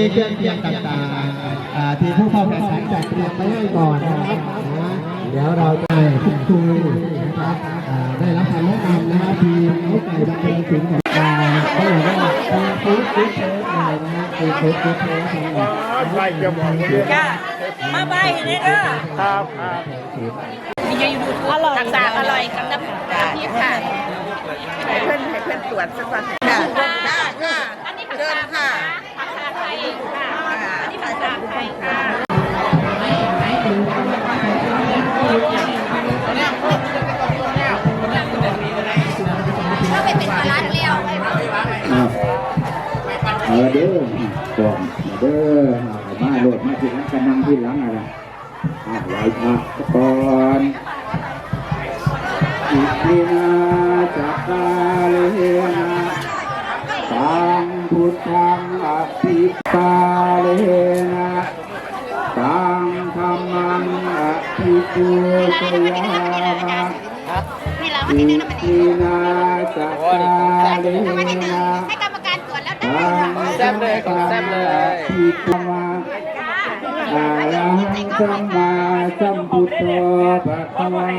ีเครื่องเคียงต่างๆที่ผู้เข้าแข่งขันจัดเตรียมไว้ให้ก่อนนะครับเดี๋ยวเราจะพูดคุยนะครับได้รับคำแนะนำนะครับทีมลูกไก่บันเทิงศิลป์ของเราเขาบอกว่าเป็นฟู้ดฟู้ดเทสเลยนะฮะเป็นฟู้ดฟู้ดเทสของเราไปจะบอกเลยจ้ามาใบนี่เด้อครับครับอร่อยสากอร่อยกับน้ำน้ำพริกค่ะให้เพื่อนให้เพื่อนตรวจสักวันค่ะค่ะค่ะอันนี้ผักเดินสากค่ะ ผักสากไทยค่ะอันนี้ผักสากไทยค่ะเราไปเป็นปลาร้าเลี้ยวอาเอาเด้อก่อนเด้อมาโหลดมาทีหลังกันนั่งที่หลังอะไรอาไหวพระก่อนอิทินาจักาเลนะตังพุทธัง อภิปาเลนะตังธรรมังอภิปุชยามะนี่เราอิไม่ได้แนะนำมันเอทิงนาจักาเลไม่ได้นะให้กรรมการตรวจแล้วได้แซ่บเลยก่อนแซ่บเลยพิธมาอาลังสัมมาสัมพุทโธภะคะวา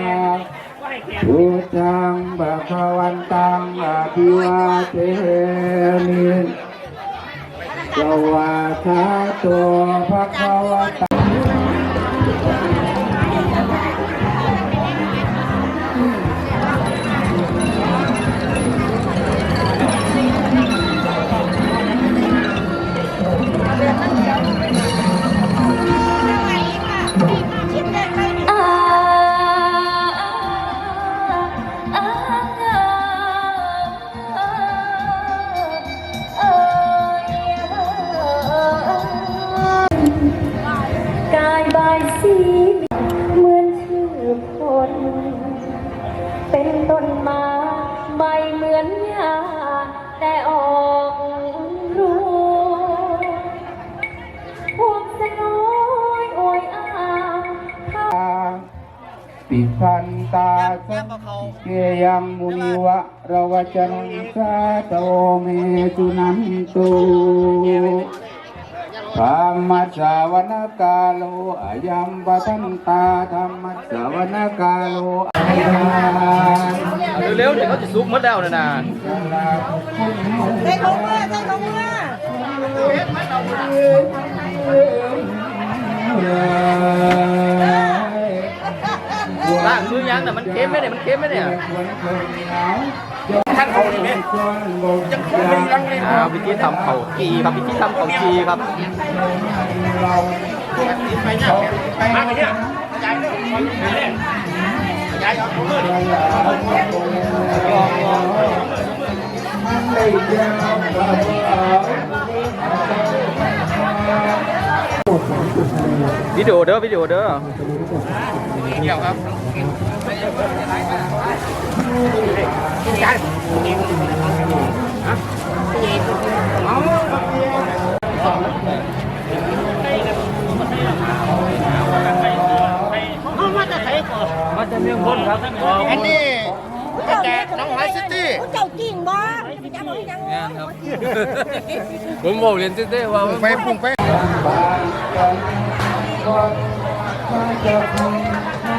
พุทธังภะคะวันตังอภิวาเทมิ สวาทาโตภะคะวะ ปิพันตาสังเกยังมุนิวะระวจนังสาโตเมตุนันตุธรรมสสาวนกาโลอายัมปะทันตาธรรมสสาวนกาโลอายัมเร็วๆเดี๋ยวเขาจะซุกหมดแล้วนะนะใส่ถุงมือใส่ถุงมือ ล่างมือยังน่ะมันเค็มไหมเนี่ยมันเค็มไหมเนี่ยท่านเขาเนี่ยยังคงยังเลยอ่าวิธีทำเขาจีครับวิธีทำเขาจีครับเรามาไปเนี่ยยายยายเอาถุงมือดิไม่ยาววิดีโอเด้อวิดีโอเด้อเกี่ยวครับ มาจะเมืองพ้นครับอันนี้มาจากน้องหอยซิตี้ เจ้าจริงบ่จะบอกยังงานครับผมบอกเรียนเต้ๆว่า ไปพุ่งไปเอ้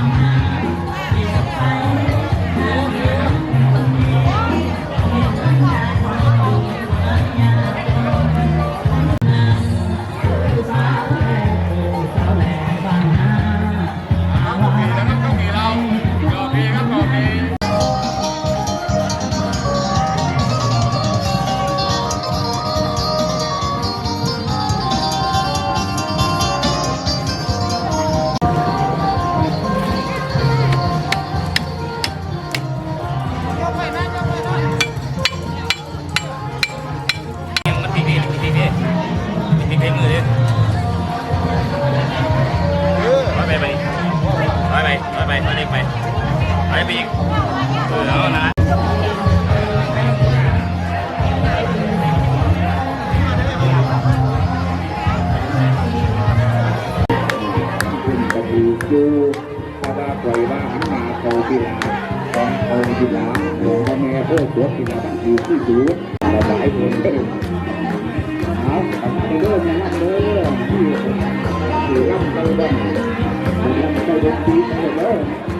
down. ไปอีกเออเอานะขึ้นกระดีจูถ้าวปล่อยว่าหันมาเขากีฬาของเขากีฬาหลวงพ่อแม่เพื่อสวดกีฬาบัตรดีที่สุดระบายผลเอาทำไปเรื่อยอย่างนั้นเลยที่ที่ร่ำไปบ้างร่ำไปดนเลยที่เรประกอย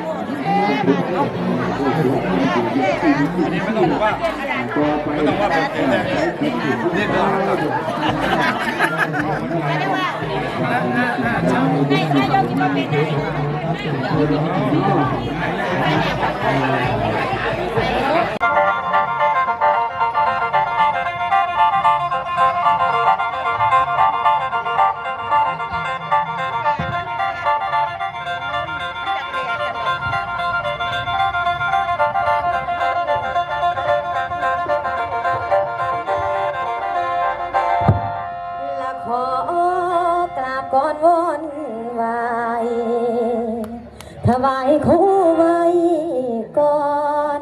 อันนี้ไม่ต้องบอกว่าไม่ต้องว่าเป็นเกมแรกนี่ก็ให้นายกกินมาเป็นได้ ถวายคู่ไว้ก่อน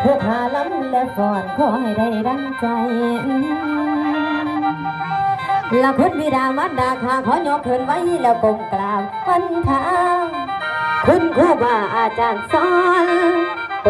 เพื่อพาล้ำและฟอนขอให้ได้ดังใจละคุณบิดามัดดาคาขอยกขึ้นไว้แล้วก้มกราววันทางคุณครูบาอาจารย์สอนโป